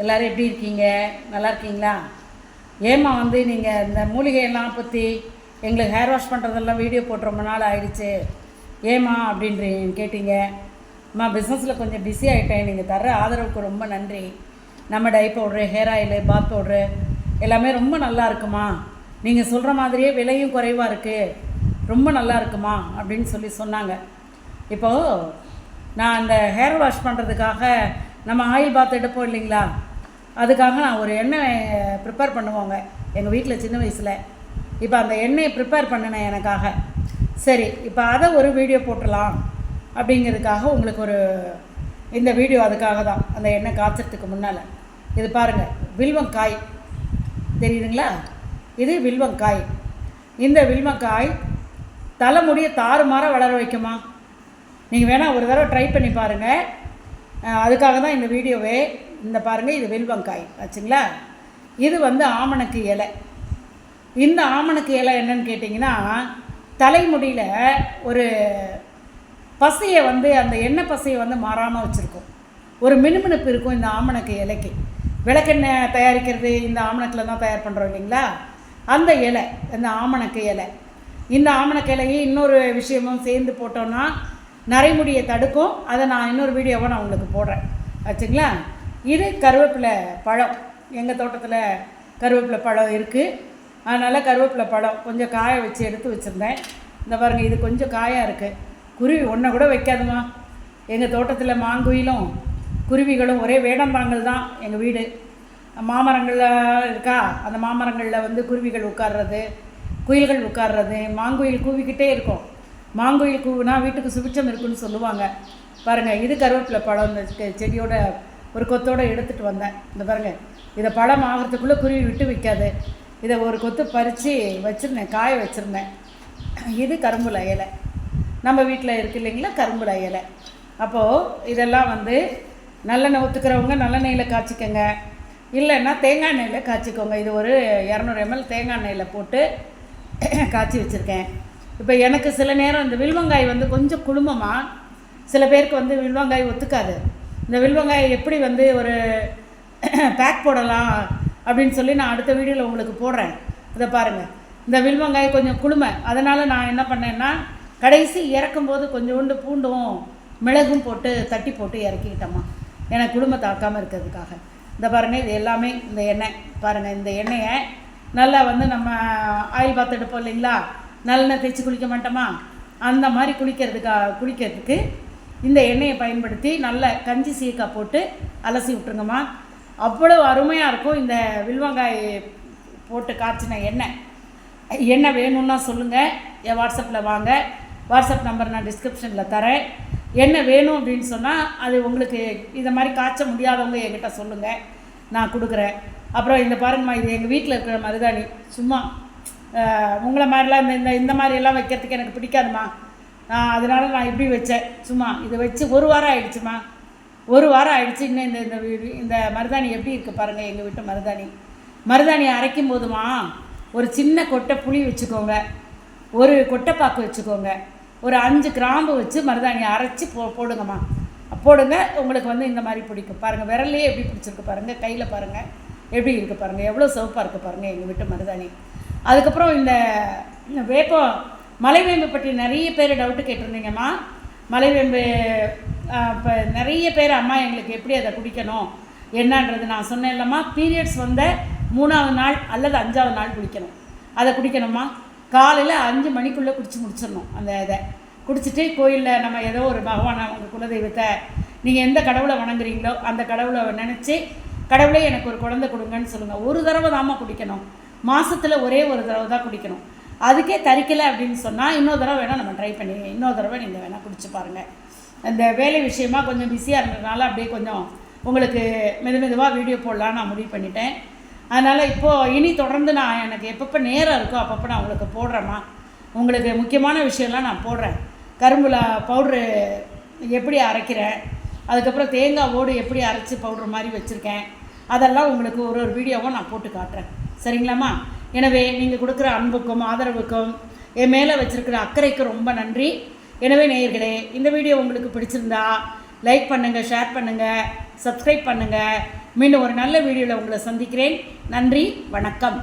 எல்லோரும் எப்படி இருக்கீங்க? நல்லா இருக்கீங்களா? ஏம்மா வந்து நீங்கள் இந்த மூலிகையெல்லாம் பற்றி எங்களுக்கு ஹேர் வாஷ் பண்ணுறதெல்லாம் வீடியோ போட்டு ரொம்ப நாள் ஆயிடுச்சு. ஏம்மா அப்படின்றி கேட்டீங்க. அம்மா பிஸ்னஸில் கொஞ்சம் பிஸி ஆகிட்டேன் நீங்கள் தர ஆதரவுக்கு ரொம்ப நன்றி. நம்ம dye powder hair oil bath powder எல்லாமே ரொம்ப நல்லா இருக்குமா? நீங்கள் சொல்கிற மாதிரியே விலையும் குறைவாக இருக்குது ரொம்ப நல்லா இருக்குமா? அப்படின்னு சொல்லி சொன்னாங்க. இப்போது நான் அந்த ஹேர் வாஷ் பண்ணுறதுக்காக நம்ம ஆயில் பாத் எடுப்போம் இல்லைங்களா? அதுக்காக நான் ஒரு எண்ணெய் ப்ரிப்பேர் பண்ணுவோங்க எங்கள் வீட்டில் சின்ன வயசில். இப்போ அந்த எண்ணெயை ப்ரிப்பேர் பண்ணினேன் எனக்காக. சரி இப்போ அதை ஒரு வீடியோ போட்டுடலாம் அப்படிங்கிறதுக்காக உங்களுக்கு ஒரு இந்த வீடியோ அதுக்காக தான். அந்த எண்ணெய் காய்ச்சறதுக்கு முன்னால். இது பாருங்கள் வில்வங்காய். தெரியுதுங்களா? இது வில்வங்காய். இந்த வில்வங்காய் தலைமுடியை தாறுமாற வளர வைக்குமா? நீங்கள் வேணால் ஒரு தடவை ட்ரை பண்ணி பாருங்கள் அதுக்காக தான் இந்த வீடியோவே இந்த பாருங்கள் இது வில்வங்காய் ஆச்சுங்களா? இது வந்து ஆமணக்கு இலை. இந்த ஆமணக்கு இலை என்னன்னு கேட்டிங்கன்னா தலைமுடியில் ஒரு பசையை வந்து அந்த எண்ணெய் பசையை வந்து மாறாமல் வச்சுருக்கும். ஒரு மினுமினுப்பு இருக்கும் இந்த ஆமணக்கு இலைக்கு. விளக்கெண்ணெய் தயாரிக்கிறது இந்த ஆமணக்கில் தான் தயார் பண்ணுறோம் இல்லைங்களா? அந்த இலை இந்த ஆமணக்கு இலை. இந்த ஆமணக்கு இலையை இன்னொரு விஷயமும் சேர்ந்து போட்டோன்னா நரைமுடியை தடுக்கும். அதை நான் இன்னொரு வீடியோவை நான் உங்களுக்கு போடுறேன். வச்சுங்களா இது கருவேப்பிலை பழம். எங்கள் தோட்டத்தில் கருவேப்பிலை பழம் இருக்குது அதனால் கருவேப்பிலை பழம் கொஞ்சம் காய வச்சு எடுத்து வச்சுருந்தேன். இந்த பாருங்கள் இது கொஞ்சம் காயாக இருக்குது குருவி ஒன்றை கூட வைக்காதுமா. எங்கள் தோட்டத்தில் மாங்குயிலும் குருவிகளும் ஒரே வேடம்பாங்கல் தான் எங்கள் வீடு. மாமரங்களில் இருக்கா? அந்த மாமரங்களில் வந்து குருவிகள் உட்கார்றது குயில்கள் உட்கார்றது மாங்குயில் கூவிக்கிட்டே இருக்கும். மாங்குயில் கூவுனா வீட்டுக்கு சுபிட்சம் இருக்குன்னு சொல்லுவாங்க. பாருங்கள் இது கருவேப்பிலை பழம். இந்த செடியோட ஒரு கொத்தோட எடுத்துகிட்டு வந்தேன். இந்த பாருங்கள் இதை பழம் ஆகிறதுக்குள்ளே குருவி விட்டு விற்காது. இதை ஒரு கொத்து பறித்து வச்சுருந்தேன் காய வச்சுருந்தேன். இது கரும்புல இலை. நம்ம வீட்டில் இருக்கு இல்லைங்களா கரும்புல இலை. அப்போது இதெல்லாம் வந்து நல்லெண்ணெய் ஊற்றுக்கிறவங்க நல்லெண்ணெயில் காய்ச்சிக்கோங்க. இல்லைன்னா தேங்காய் எண்ணெயில் காய்ச்சிக்கோங்க. இது ஒரு இரநூறு எம்எல் தேங்காய் எண்ணெயில் போட்டு காய்ச்சி வச்சுருக்கேன். இப்போ எனக்கு சில நேரம் இந்த வில்வங்காய் வந்து கொஞ்சம் குழுமமாக சில பேருக்கு வந்து வில்வங்காய் ஒத்துக்காது. இந்த வில்வங்காய் எப்படி வந்து ஒரு பேக் போடலாம் அப்படின்னு சொல்லி நான் அடுத்த வீடியோவில் உங்களுக்கு போடுறேன். இதை பாருங்கள் இந்த வில்வங்காய் கொஞ்சம் குளுமை அதனால் நான் என்ன பண்ணேன்னா கடைசி இறக்கும்போது கொஞ்சோண்டு பூண்டும் மிளகும் போட்டு தட்டி போட்டு இறக்கிக்கிட்டோம்மா எனக்கு குளுமை தாக்காமல் இருக்கிறதுக்காக. இந்த பாருங்கள் இது எல்லாமே இந்த எண்ணெய். பாருங்கள் இந்த எண்ணெயை நல்லா வந்து நம்ம ஆயில் பாத் எடுப்போம் இல்லைங்களா? நல்லெண்ணெய் தேய்ச்சி குளிக்க மாட்டோமா? அந்த மாதிரி குளிக்கிறதுக்கா குளிக்கிறதுக்கு இந்த எண்ணெயை பயன்படுத்தி நல்ல கஞ்சி சீக்காய் போட்டு அலசி விட்ருங்கம்மா அவ்வளோ அருமையாக இருக்கும் இந்த வில்வங்காய் போட்டு காய்ச்சின எண்ணெய். எண்ணெய் வேணும்னா சொல்லுங்கள் என் வாட்ஸ்அப்பில் வாங்க. வாட்ஸ்அப் நம்பர் நான் டிஸ்கிரிப்ஷனில் தரேன். என்ன வேணும் அப்படின்னு சொன்னால் அது உங்களுக்கு இதை மாதிரி காய்ச்ச முடியாதவங்க என்கிட்ட சொல்லுங்கள் நான் கொடுக்குறேன். அப்புறம் இந்த பாருங்கம்மா இது எங்கள் வீட்டில் இருக்கிற மருதாணி. சும்மா உங்களை மாதிரிலாம் இந்த இந்த இந்த மாதிரி எல்லாம் வைக்கிறதுக்கு எனக்கு பிடிக்காதும்மா. நான் அதனால நான் இப்படி வச்சேன். சும்மா இதை வச்சு ஒரு வாரம் ஆயிடுச்சுமா ஒரு வாரம் ஆயிடுச்சு. இன்னும் இந்த இந்த இந்த மருதாணி எப்படி இருக்குது பாருங்கள் எங்கள் வீட்டு மருதாணி. மருதாணி அரைக்கும் போதுமா ஒரு சின்ன கொட்டை புளி வச்சுக்கோங்க. ஒரு கொட்டைப்பாக்கு வச்சுக்கோங்க. ஒரு அஞ்சு கிராம்பு வச்சு மருதாணி அரைச்சி போ போடுங்கம்மா. போடுங்க உங்களுக்கு வந்து இந்த மாதிரி பிடிக்கும். பாருங்கள் விரல்லையே எப்படி பிடிச்சிருக்கு பாருங்கள் கையில் பாருங்கள் எப்படி இருக்குது பாருங்கள் எவ்வளோ சிவப்பாக இருக்குது பாருங்கள் எங்கள் வீட்டு மருதாணி. அதுக்கப்புறம் இந்த இந்த வேப்பம் மலைவேம்பு பற்றி நிறைய பேர் டவுட்டு கேட்டிருந்தீங்கம்மா. மலைவேம்பு இப்போ நிறைய பேர் அம்மா எங்களுக்கு எப்படி அதை குடிக்கணும்? என்னன்றது நான் சொன்னேன் இல்லைம்மா. பீரியட்ஸ் வந்த மூணாவது நாள் அல்லது அஞ்சாவது நாள் குடிக்கணும். அதை குடிக்கணுமா காலையில் அஞ்சு மணிக்குள்ளே குடித்து முடிச்சிடணும் அந்த இதை. குடிச்சிட்டு கோயிலில் நம்ம ஏதோ ஒரு பகவானை உங்கள் குலதெய்வத்தை நீங்கள் எந்த கடவுளை வணங்குறீங்களோ அந்த கடவுளை நினச்சி கடவுளே எனக்கு ஒரு குழந்தை கொடுங்கன்னு சொல்லுங்கள் ஒரு தடவை தாம்மா குடிக்கணும். மாதத்தில் ஒரே ஒரு தடவை தான் குடிக்கணும். அதுக்கே தரிக்கலை அப்படின்னு சொன்னால் இன்னொரு தடவை வேணால் நம்ம ட்ரை பண்ணி இன்னொரு தடவை நீங்கள் வேணால் குடிச்சு பாருங்கள் இந்த வேலை விஷயமா கொஞ்சம் பிஸியாக இருந்ததுனால அப்படியே கொஞ்சம் உங்களுக்கு மெது மெதுவாக வீடியோ போடலான்னு நான் முடிவு பண்ணிட்டேன். அதனால் இப்போது இனி தொடர்ந்து நான் எனக்கு எப்பப்போ நேரம் இருக்கோ அப்பப்போ நான் உங்களுக்கு போடுறேம்மா. உங்களுக்கு முக்கியமான விஷயம்லாம் நான் போடுறேன். கரும்புல பவுட்ரு எப்படி அரைக்கிறேன் அதுக்கப்புறம் தேங்காய் ஓடு எப்படி அரைச்சி பவுட்ரு மாதிரி வச்சுருக்கேன் அதெல்லாம் உங்களுக்கு ஒரு ஒரு வீடியோவும் நான் போட்டு காட்டுறேன். சரிங்களாம்மா? எனவே நீங்கள் கொடுக்குற அன்புக்கும் ஆதரவுக்கும் என் மேலே வச்சுருக்கிற அக்கறைக்கு ரொம்ப நன்றி. எனவே நேயர்களே இந்த வீடியோ உங்களுக்கு பிடிச்சிருந்தா லைக் பண்ணுங்கள் ஷேர் பண்ணுங்கள் சப்ஸ்கிரைப் பண்ணுங்கள் மீண்டும் ஒரு நல்ல வீடியோவில் உங்களை சந்திக்கிறேன். நன்றி வணக்கம்.